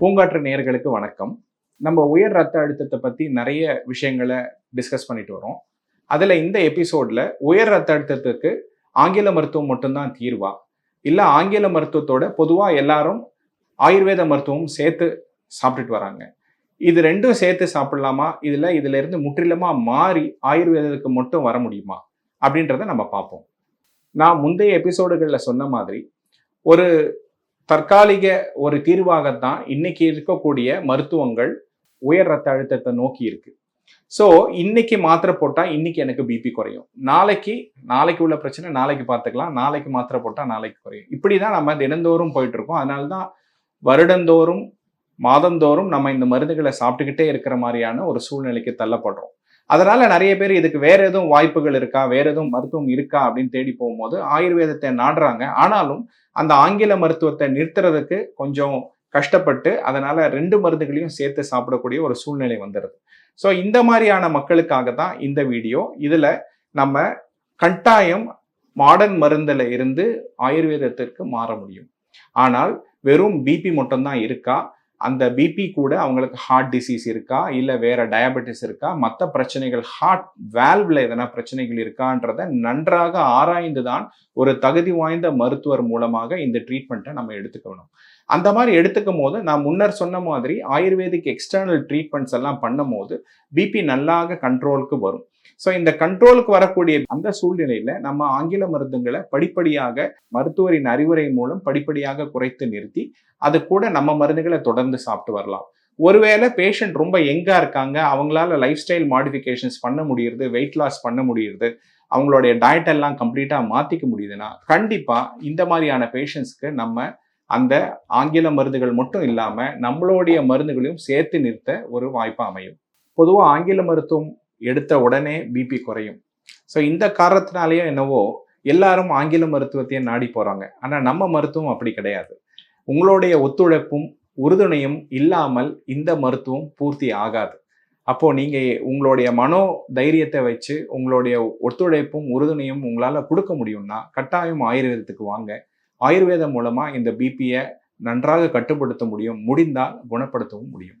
பூங்காற்று நேர்களுக்கு வணக்கம். நம்ம உயர் ரத்த அழுத்தத்தை பற்றி நிறைய விஷயங்களை டிஸ்கஸ் பண்ணிட்டு வரோம். அதில் இந்த எபிசோடில் உயர் ரத்த அழுத்தத்துக்கு ஆங்கில மருத்துவம் மட்டும்தான் தீர்வா? இல்லை ஆங்கில மருத்துவத்தோட பொதுவாக எல்லாரும் ஆயுர்வேத மருத்துவம் சேர்த்து சாப்பிட்டுட்டு வராங்க. இது ரெண்டும் சேர்த்து சாப்பிடலாமா? இதில் இதுல இருந்து முற்றிலுமாக மாறி ஆயுர்வேதத்துக்கு மட்டும் வர முடியுமா? அப்படின்றத நம்ம பார்ப்போம். நான் முந்தைய எபிசோடுகளில் சொன்ன மாதிரி ஒரு தற்காலிக ஒரு தீர்வாகத்தான் இன்னைக்கு இருக்கக்கூடிய மருத்துவங்கள் உயர் ரத்த அழுத்தத்தை நோக்கி இருக்கு. ஸோ இன்னைக்கு மாத்திரை போட்டால் இன்னைக்கு எனக்கு பிபி குறையும். நாளைக்கு நாளைக்கு உள்ள பிரச்சனை நாளைக்கு பார்த்துக்கலாம். நாளைக்கு மாத்திரை போட்டால் நாளைக்கு குறையும். இப்படி தான் நம்ம தினந்தோறும் போயிட்டு இருக்கோம் அதனால தான் வருடந்தோறும் மாதந்தோறும் நம்ம இந்த மருந்துகளை சாப்பிட்டுக்கிட்டே இருக்கிற மாதிரியான ஒரு சூழ்நிலைக்கு தள்ளப்படுறோம். அதனால நிறைய பேர் இதுக்கு வேற எதுவும் வாய்ப்புகள் இருக்கா வேற எதுவும் மருத்துவம் இருக்கா அப்படின்னு தேடி போகும்போது ஆயுர்வேதத்தை நாடுறாங்க. ஆனாலும் அந்த ஆங்கில மருத்துவத்தை நிறுத்துறதுக்கு கொஞ்சம் கஷ்டப்பட்டு அதனால ரெண்டு மருந்துகளையும் சேர்த்து சாப்பிடக்கூடிய ஒரு சூழ்நிலை வந்துடுது ஸோ இந்த மாதிரியான மக்களுக்காக தான் இந்த வீடியோ. இதில் நம்ம கட்டாயம் மாடர்ன் மருந்தில் இருந்து ஆயுர்வேதத்திற்கு மாற முடியும். ஆனால் வெறும் பிபி மட்டும்தான் இருக்கா? அந்த பிபி கூட அவங்களுக்கு ஹார்ட் டிசீஸ் இருக்கா? இல்லை வேற டயபெட்டிஸ் இருக்கா? மற்ற பிரச்சனைகள் ஹார்ட் வேல்வில் எதனா பிரச்சனைகள் இருக்கான்றத நன்றாக ஆராய்ந்து தான் ஒரு தகுதி வாய்ந்த மருத்துவர் மூலமாக இந்த ட்ரீட்மெண்ட்டை நம்ம எடுத்துக்கணும். அந்த மாதிரி எடுத்துக்கும் போது நான் முன்னர் சொன்ன மாதிரி ஆயுர்வேதிக் எக்ஸ்டர்னல் ட்ரீட்மெண்ட்ஸ் எல்லாம் பண்ணும் போது பிபி நல்லாக கண்ட்ரோலுக்கு வரும். ஸோ இந்த கண்ட்ரோலுக்கு வரக்கூடிய அந்த சூழ்நிலையில நம்ம ஆங்கில மருந்துகளை படிப்படியாக மருத்துவரின் அறிவுரை மூலம் படிப்படியாக குறைத்து நிறுத்தி அது கூட நம்ம மருந்துகளை தொடர்ந்து சாப்பிட்டு வரலாம். ஒருவேளை பேஷண்ட் ரொம்ப எங்கா இருக்காங்க அவங்களால லைஃப் ஸ்டைல் மாடிஃபிகேஷன்ஸ் பண்ண முடியுது வெயிட் லாஸ் பண்ண முடியுது அவங்களுடைய டயட் எல்லாம் கம்ப்ளீட்டாக மாற்றிக்க முடியுதுன்னா கண்டிப்பாக இந்த மாதிரியான பேஷண்ட்ஸ்க்கு நம்ம அந்த ஆங்கில மருந்துகள் மட்டும் இல்லாமல் நம்மளுடைய மருந்துகளையும் சேர்த்து நிறுத்த ஒரு வாய்ப்பு அமையும். பொதுவாக ஆங்கில மருத்துவம் எடுத்த உடனே பிபி குறையும். ஸோ இந்த காரணத்தினாலேயோ என்னவோ எல்லாரும் ஆங்கில மருத்துவத்தையே நாடி போகிறாங்க ஆனால் நம்ம மருத்துவம் அப்படி கிடையாது. உங்களுடைய ஒத்துழைப்பும் உறுதுணையும் இல்லாமல் இந்த மருத்துவம் பூர்த்தி ஆகாது. அப்போது நீங்கள் உங்களுடைய மனோ தைரியத்தை வச்சு உங்களுடைய ஒத்துழைப்பும் உறுதுணையும் உங்களால் கொடுக்க முடியும்னா கட்டாயம் ஆயுர்வேதத்துக்கு வாங்க. ஆயுர்வேதம் மூலமாக இந்த பிபியை நன்றாக கட்டுப்படுத்த முடியும். முடிந்தால் குணப்படுத்தவும் முடியும்.